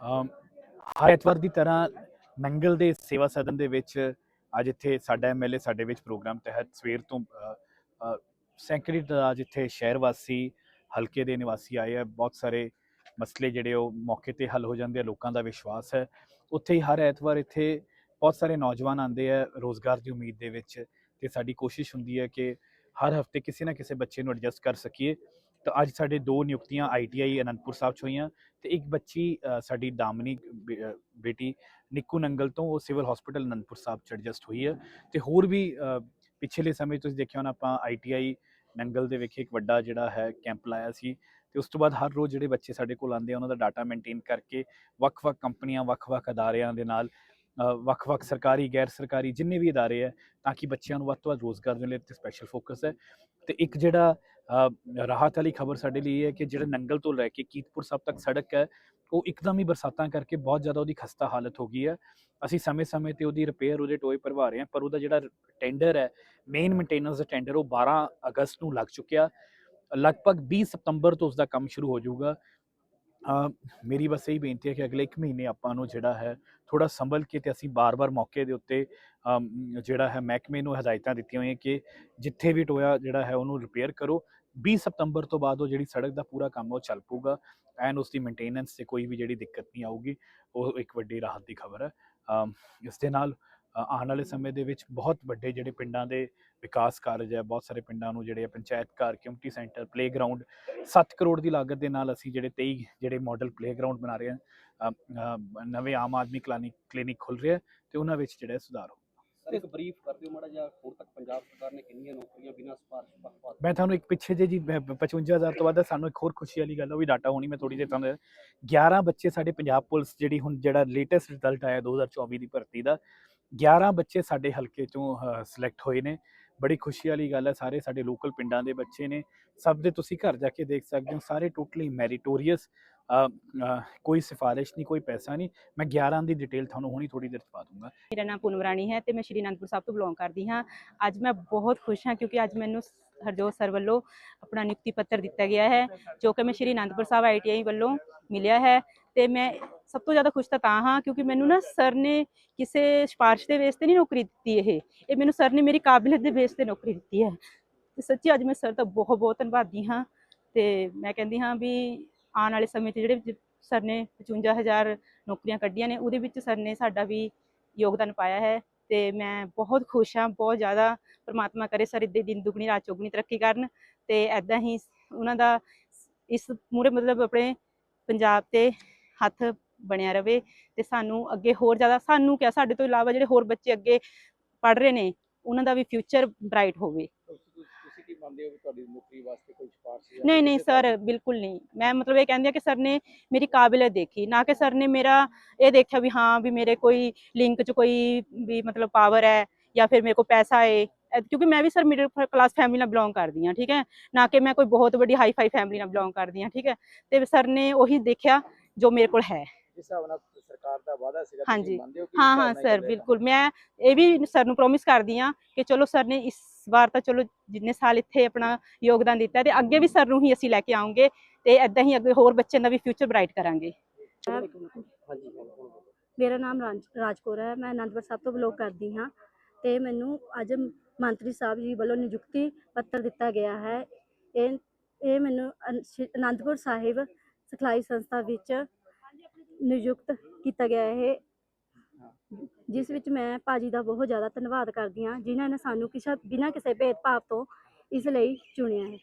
ਹਰ ਐਤਵਾਰ ਦੀ ਤਰ੍ਹਾਂ ਨੰਗਲ ਦੇ ਸੇਵਾ ਸਦਨ ਦੇ ਵਿੱਚ ਅੱਜ ਇੱਥੇ ਸਾਡਾ ਐਮਐਲਏ ਸਾਡੇ ਵਿੱਚ ਪ੍ਰੋਗਰਾਮ ਤਹਿਤ ਸਵੇਰ ਤੋਂ ਸੈਂਕੜੇ ਦਾ ਜਿੱਥੇ ਸ਼ਹਿਰ ਵਾਸੀ, ਹਲਕੇ ਦੇ ਨਿਵਾਸੀ ਆਏ ਆ। ਬਹੁਤ ਸਾਰੇ ਮਸਲੇ ਜਿਹੜੇ ਉਹ ਮੌਕੇ ਤੇ ਹੱਲ ਹੋ ਜਾਂਦੇ ਆ, ਲੋਕਾਂ ਦਾ ਵਿਸ਼ਵਾਸ ਹੈ। ਉੱਥੇ ਹੀ ਹਰ ਐਤਵਾਰ ਇੱਥੇ ਬਹੁਤ ਸਾਰੇ ਨੌਜਵਾਨ ਆਉਂਦੇ ਆ ਰੋਜ਼ਗਾਰ ਦੀ ਉਮੀਦ ਦੇ ਵਿੱਚ ਤੇ ਸਾਡੀ ਕੋਸ਼ਿਸ਼ ਹੁੰਦੀ ਹੈ ਕਿ ਹਰ ਹਫ਼ਤੇ ਕਿਸੇ ਨਾ ਕਿਸੇ ਬੱਚੇ ਨੂੰ ਐਡਜਸਟ ਕਰ ਸਕੀਏ। ਤਾਂ ਅੱਜ ਸਾਡੇ ਦੋ ਨਿਯੁਕਤੀਆਂ ਆਈਟੀਆਈ ਅਨੰਦਪੁਰ ਸਾਹਿਬ 'ਚ ਹੋਈਆਂ ਤੇ ਇੱਕ ਬੱਚੀ ਸਾਡੀ ਦਾਮਨੀ ਬੇ- ਬੇਟੀ ਨਿੱਕੂ ਨੰਗਲ ਤੋਂ ਉਹ ਸਿਵਲ ਹਸਪੀਟਲ ਅਨੰਦਪੁਰ ਸਾਹਿਬ 'ਚ ਐਡਜਸਟ ਹੋਈ ਹੈ ਤੇ ਹੋਰ ਵੀ ਪਿਛਲੇ ਸਮੇਂ 'ਚ ਤੁਸੀਂ ਦੇਖਿਆ ਹੋਣਾ ਆਪਾਂ ਆਈਟੀਆਈ ਨੰਗਲ ਦੇ ਵਿਖੇ ਇੱਕ ਵੱਡਾ ਜਿਹੜਾ ਹੈ ਕੈਂਪ ਲਾਇਆ ਸੀ ਤੇ ਉਸ ਤੋਂ ਬਾਅਦ ਹਰ ਰੋਜ਼ ਜਿਹੜੇ ਬੱਚੇ ਸਾਡੇ ਕੋਲ ਆਉਂਦੇ ਆ ਉਹਨਾਂ ਦਾ ਡਾਟਾ ਮੇਨਟੇਨ ਕਰਕੇ ਵੱਖ-ਵੱਖ ਕੰਪਨੀਆਂ, ਵੱਖ-ਵੱਖ ਅਦਾਰਿਆਂ ਦੇ ਨਾਲ ਵੱਖ-ਵੱਖ ਸਰਕਾਰੀ ਗੈਰ ਸਰਕਾਰੀ ਜਿੰਨੇ ਵੀ ਅਦਾਰੇ ਹੈ ਤਾਂ ਕਿ ਬੱਚਿਆਂ ਨੂੰ ਵੱਧ ਤੋਂ ਵੱਧ ਰੋਜ਼ਗਾਰ ਦੇ ਲਈ ਤੇ ਸਪੈਸ਼ਲ ਫੋਕਸ ਹੈ ਤੇ ਇੱਕ ਜਿਹੜਾ ਰਾਹਤ ਵਾਲੀ ਖਬਰ ਸਾਡੇ ਲਈ ਇਹ ਹੈ ਕਿ ਜਿਹੜਾ ਨੰਗਲ ਤੋਂ ਲੈ ਕੇ ਕੀਤਪੁਰ ਸਾਹਿਬ ਤੱਕ ਸੜਕ ਹੈ, ਉਹ ਇੱਕਦਮ ਹੀ ਬਰਸਾਤਾਂ ਕਰਕੇ ਬਹੁਤ ਜ਼ਿਆਦਾ ਉਹਦੀ ਖਸਤਾ ਹਾਲਤ ਹੋ ਗਈ ਹੈ। ਅਸੀਂ ਸਮੇਂ-ਸਮੇਂ ਤੇ ਉਹਦੀ ਰਿਪੇਅਰ ਉਹਦੇ ਟੋਏ ਭਰਵਾ ਰਹੇ ਹਾਂ, ਪਰ ਉਹਦਾ ਜਿਹੜਾ ਟੈਂਡਰ ਹੈ ਮੇਨ ਮੇਨਟੇਨੈਂਸ ਦਾ ਟੈਂਡਰ ਉਹ 12 ਅਗਸਤ ਨੂੰ ਲੱਗ ਚੁੱਕਿਆ। ਲਗਭਗ 20 ਸਤੰਬਰ ਤੋਂ ਉਸ ਦਾ ਕੰਮ ਸ਼ੁਰੂ ਹੋ ਜਾਊਗਾ। ਮੇਰੀ ਬਸ ਇਹੀ ਬੇਨਤੀ ਹੈ ਕਿ ਅਗਲੇ 1 ਮਹੀਨੇ ਆਪਾਂ ਨੂੰ ਜਿਹੜਾ ਹੈ ਥੋੜਾ ਸੰਭਲ ਕੇ ਤੇ ਅਸੀਂ ਬਾਰ-ਬਾਰ ਮੌਕੇ ਦੇ ਉੱਤੇ ਜਿਹੜਾ ਹੈ ਮਹਿਕਮੇ ਨੂੰ ਹਦਾਇਤਾਂ ਦਿੱਤੀਆਂ ਹੋਈਆਂ ਕਿ ਜਿੱਥੇ ਵੀ ਟੋਇਆ ਜਿਹੜਾ ਹੈ, ਉਹਨੂੰ ਰਿਪੇਅਰ ਕਰੋ। 20 ਸਤੰਬਰ ਤੋਂ ਬਾਅਦ ਉਹ ਜਿਹੜੀ ਸੜਕ ਦਾ ਪੂਰਾ ਕੰਮ ਉਹ ਚੱਲ ਪਊਗਾ ਐਂਡ ਉਸ ਦੀ ਮੇਨਟੇਨੈਂਸ 'ਤੇ ਕੋਈ ਵੀ ਜਿਹੜੀ ਦਿੱਕਤ ਨਹੀਂ ਆਊਗੀ, ਉਹ ਇੱਕ ਵੱਡੀ ਰਾਹਤ ਦੀ ਖਬਰ ਹੈ ਇਸ ਦੇ ਨਾਲ ਆਉਣ ਵਾਲੇ ਸਮੇਂ ਦੇ ਵਿੱਚ ਬਹੁਤ ਵੱਡੇ ਜਿਹੜੇ ਪਿੰਡਾਂ ਦੇ ਵਿਕਾਸ ਕਾਰਜ ਹੈ ਬਹੁਤ ਸਾਰੇ ਪਿੰਡਾਂ ਨੂੰ ਜਿਹੜੇ ਪੰਚਾਇਤ ਘਰ ਕਮਿਊਨਿਟੀ ਸੈਂਟਰ ਪਲੇਗਰਾਉਂਡ 7 ਕਰੋੜ ਦੀ ਲਾਗਤ ਦੇ ਨਾਲ ਅਸੀਂ ਜਿਹੜੇ 23 ਜਿਹੜੇ ਮਾਡਲ ਪਲੇਗਰਾਉਂਡ ਬਣਾ ਰਹੇ ਹਾਂ ਨਵੇਂ ਆਮ ਆਦਮੀ ਕਲਾਨਿਕ ਕਲੀਨਿਕ ਖੁੱਲ ਰਿਹਾ ਤੇ ਉਹਨਾਂ ਵਿੱਚ ਜਿਹੜਾ ਹੈ ਸੁਧਾਰ ਸਰ, ਇੱਕ ਬਰੀਫ ਕਰ ਦਿਓ ਮਾੜਾ ਜਿਹਾ, ਹੁਣ ਤੱਕ ਪੰਜਾਬ ਸਰਕਾਰ ਨੇ ਕਿੰਨੀਆਂ ਨੌਕਰੀਆਂ ਬਿਨਾਂ ਸਿਫਾਰਿਸ਼ ਪੱਖਪਾਤ ਮੈਂ ਤੁਹਾਨੂੰ ਇੱਕ ਪਿੱਛੇ ਜੇ ਜੀ 55000 ਤੋਂ ਵੱਧ ਸਾਨੂੰ ਇੱਕ ਹੋਰ ਖੁਸ਼ੀ ਵਾਲੀ ਗੱਲ ਉਹ ਵੀ ਡਾਟਾ ਹੋਣੀ, ਮੈਂ ਥੋੜੀ ਦੇਰ ਤੁਹਾਨੂੰ 11 ਬੱਚੇ ਸਾਡੇ ਪੰਜਾਬ ਪੁਲਿਸ ਜਿਹੜੀ ਹੁਣ ਜਿਹੜਾ ਲੇਟੈਸਟ ਰਿਜ਼ਲਟ ਆਇਆ 2024 ਦੀ ਭਰਤੀ ਦਾ 11 ਬੱਚੇ ਸਾਡੇ ਹਲਕੇ ਚੋਂ ਸਿਲੈਕਟ ਹੋਏ ਨੇ, ਬੜੀ ਖੁਸ਼ੀ ਵਾਲੀ ਗੱਲ ਹੈ ਸਾਰੇ ਸਾਡੇ ਲੋਕਲ ਪਿੰਡਾਂ ਦੇ ਬੱਚੇ ਨੇ, ਸਭ ਦੇ ਤੁਸੀਂ ਘਰ ਜਾ ਕੇ ਦੇਖ ਸਕਦੇ ਹੋ, ਸਾਰੇ ਟੋਟਲੀ ਮੈਰੀਟੋਰੀਅਸ ਕੋਈ ਸਿਫਾਰਿਸ਼ ਨਹੀਂ, ਕੋਈ ਪੈਸਾ ਨਹੀਂ। ਮੈਂ 11 ਦੀ ਡਿਟੇਲ ਤੁਹਾਨੂੰ ਹੁਣੀ ਥੋੜੀ ਦੇਰ ਚ ਪਾ ਦੂੰਗਾ। ਮੇਰਾ ਨਾਮ ਪੂਨਮ ਰਾਣੀ ਹੈ ਤੇ ਮੈਂ ਸ਼੍ਰੀ ਅਨੰਦਪੁਰ ਸਾਹਿਬ ਤੋਂ ਬਿਲੋਂਗ ਕਰਦੀ ਹਾਂ। ਅੱਜ ਮੈਂ ਬਹੁਤ ਖੁਸ਼ ਹਾਂ ਕਿਉਂਕਿ ਅੱਜ ਮੈਨੂੰ ਹਰਜੋਤ ਸਰ ਵੱਲੋਂ ਆਪਣਾ ਨਿਯੁਕਤੀ ਪੱਤਰ ਦਿੱਤਾ ਗਿਆ ਹੈ, ਜੋ ਕਿ ਮੈਂ ਸ਼੍ਰੀ ਅਨੰਦਪੁਰ ਸਾਹਿਬ ਆਈਟੀਆਈ ਵੱਲੋਂ ਮਿਲਿਆ ਹੈ। ਤੇ ਮੈਂ ਸਭ ਤੋਂ ਜ਼ਿਆਦਾ ਖੁਸ਼ ਤਾਂ ਤਾਂ ਹਾਂ ਕਿਉਂਕਿ ਮੈਨੂੰ ਨਾ ਸਰ ਨੇ ਕਿਸੇ ਸਿਫਾਰਿਸ਼ ਦੇ ਬੇਸ ਤੇ ਨਹੀਂ ਨੌਕਰੀ ਦਿੱਤੀ ਇਹ। ਇਹ ਮੈਨੂੰ ਸਰ ਨੇ ਮੇਰੀ ਕਾਬਲੀਅਤ ਦੇ ਬੇਸ ਤੇ ਨੌਕਰੀ ਦਿੱਤੀ ਹੈ। ਤੇ ਸੱਚੀ ਅੱਜ ਮੈਂ ਸਰ ਦਾ ਬਹੁਤ ਬਹੁਤ ਧੰਨਵਾਦੀ ਹਾਂ। ਤੇ ਮੈਂ ਕਹਿੰਦੀ ਹਾਂ ਵੀ ਆਉਣ ਵਾਲੇ ਸਮੇਂ 'ਚ ਜਿਹੜੇ ਸਰ ਨੇ 55000 ਨੌਕਰੀਆਂ ਕੱਢੀਆਂ ਨੇ, ਉਹਦੇ ਵਿੱਚ ਸਰ ਨੇ ਸਾਡਾ ਵੀ ਯੋਗਦਾਨ ਪਾਇਆ ਹੈ ਤੇ ਮੈਂ ਬਹੁਤ ਖੁਸ਼ ਹਾਂ, ਬਹੁਤ ਜ਼ਿਆਦਾ ਪ੍ਰਮਾਤਮਾ ਕਰੇ ਸਰ ਇੱਦਾਂ ਦਿਨ ਦੁਗਣੀ, ਰਾਤ ਚੌਗਣੀ ਤਰੱਕੀ ਕਰਨ ਤੇ ਐਦਾਂ ਹੀ ਉਹਨਾਂ ਦਾ ਇਸ ਮੂਰੇ ਮਤਲਬ ਆਪਣੇ ਪੰਜਾਬ ਤੇ ਹੱਥ ਬਣਿਆ ਰਵੇ ਤੇ ਸਾਨੂੰ ਅੱਗੇ ਹੋਰ ਜ਼ਿਆਦਾ, ਸਾਨੂੰ ਕਿਆ ਸਾਡੇ ਤੋਂ ਇਲਾਵਾ ਜਿਹੜੇ ਹੋਰ ਬੱਚੇ ਅੱਗੇ ਪੜ ਰਹੇ ਨੇ, ਉਹਨਾਂ ਦਾ ਵੀ ਫਿਊਚਰ ਬ੍ਰਾਈਟ ਹੋਵੇ ਤੁਸੀਂ ਤੁਸੀਂ ਕੀ ਮੰਨਦੇ ਹੋ ਵੀ ਤੁਹਾਡੀ ਨੌਕਰੀ ਵਾਸਤੇ ਕੋਈ ਸਿਫਾਰਿਸ਼ ਜਾਂ ਨਹੀਂ ਨਹੀਂ ਸਰ ਬਿਲਕੁਲ ਨਹੀਂ। ਮੈਂ ਮਤਲਬ ਇਹ ਕਹਿੰਦੀ ਆ ਕਿ ਸਰ ਨੇ ਮੇਰੀ ਕਾਬਲੀਅਤ ਦੇਖੀ ਨਾ ਕਿ ਸਰ ਨੇ ਮੇਰਾ ਇਹ ਦੇਖਿਆ ਵੀ ਹਾਂ ਵੀ ਮੇਰੇ ਕੋਈ ਲਿੰਕ 'ਚ ਕੋਈ ਵੀ ਮਤਲਬ ਪਾਵਰ ਹੈ ਜਾਂ ਫਿਰ ਮੇਰੇ ਕੋਲ ਪੈਸਾ ਹੈ। ਕਿਉਂਕਿ ਮੈਂ ਵੀ ਸਰ ਮਿਡਲ ਕਲਾਸ ਫੈਮਿਲੀ ਨਾਲ ਬਿਲੋਂਗ ਕਰਦੀ ਹਾਂ ਠੀਕ ਹੈ? ਨਾ ਕਿ ਮੈਂ ਕੋਈ ਬਹੁਤ ਵੱਡੀ ਹਾਈ ਫਾਈ ਫੈਮਿਲੀ ਨਾਲ ਬਿਲੋਂਗ ਕਰਦੀ ਹਾਂ ਠੀਕ ਹੈ? ਤੇ ਸਰ ਨੇ ਉਹੀ ਦੇਖਿਆ ਜੋ ਮੇਰੇ ਕੋਲ ਹੈ। ਜਿਸ ਹਿਸਾਬ ਨਾਲ ਸਰਕਾਰ ਦਾ ਵਾਅਦਾ ਸੀਗਾ ਹਾਂਜੀ। ਹੋ ਹਾਂ ਸਰ? ਬਿਲਕੁਲ। ਮੈਂ ਇਹ ਵੀ ਸਰ ਨੂੰ ਪ੍ਰੋਮਿਸ ਕਰਦੀ ਹਾਂ ਕਿ ਚਲੋ ਸਰ ਨੇ ਇਸ ਵਾਰ ਤਾਂ ਚਲੋ ਜਿੰਨੇ ਸਾਲ ਇੱਥੇ ਆਪਣਾ ਯੋਗਦਾਨ ਦਿੱਤਾ ਤੇ ਅੱਗੇ ਵੀ ਸਰ ਨੂੰ ਹੀ ਅਸੀਂ ਲੈ ਕੇ ਆਉਂਗੇ ਤੇ ਐਦਾਂ ਹੀ ਅੱਗੇ ਹੋਰ ਬੱਚਿਆਂ ਦਾ ਵੀ ਫਿਊਚਰ ਬ੍ਰਾਈਟ ਕਰਾਂਗੇ। ਮੇਰਾ ਨਾਮ ਰਾਜ- ਰਾਜਕੌਰ ਹੈ ਮੈਂ ਅਨੰਦਪੁਰ ਸਾਹਿਬ ਤੋਂ ਬਲੌਗ ਕਰਦੀ ਹਾਂ ਤੇ ਮੈਨੂੰ ਅੱਜ ਮੰਤਰੀ ਸਾਹਿਬ ਜੀ ਵੱਲੋਂ ਨਿਯੁਕਤੀ ਪੱਤਰ ਦਿੱਤਾ ਗਿਆ ਹੈ। ਇਹ ਇਹ ਮੈਨੂੰ ਅਨੰਦਪੁਰ ਸਾਹਿਬ ਸਿਖਲਾਈ ਸੰਸਥਾ ਵਿੱਚ ਨਿਯੁਕਤ ਕੀਤਾ ਗਿਆ ਹੈ ਜਿਸ ਵਿੱਚ ਮੈਂ ਭਾਜੀ ਦਾ ਬਹੁਤ ਜ਼ਿਆਦਾ ਧੰਨਵਾਦ ਕਰਦੀ ਹਾਂ, ਜਿਨ੍ਹਾਂ ਨੇ ਸਾਨੂੰ ਕਿਸੇ, ਬਿਨਾਂ ਕਿਸੇ ਭੇਦਭਾਵ ਤੋਂ ਇਸ ਲਈ ਚੁਣਿਆ ਹੈ।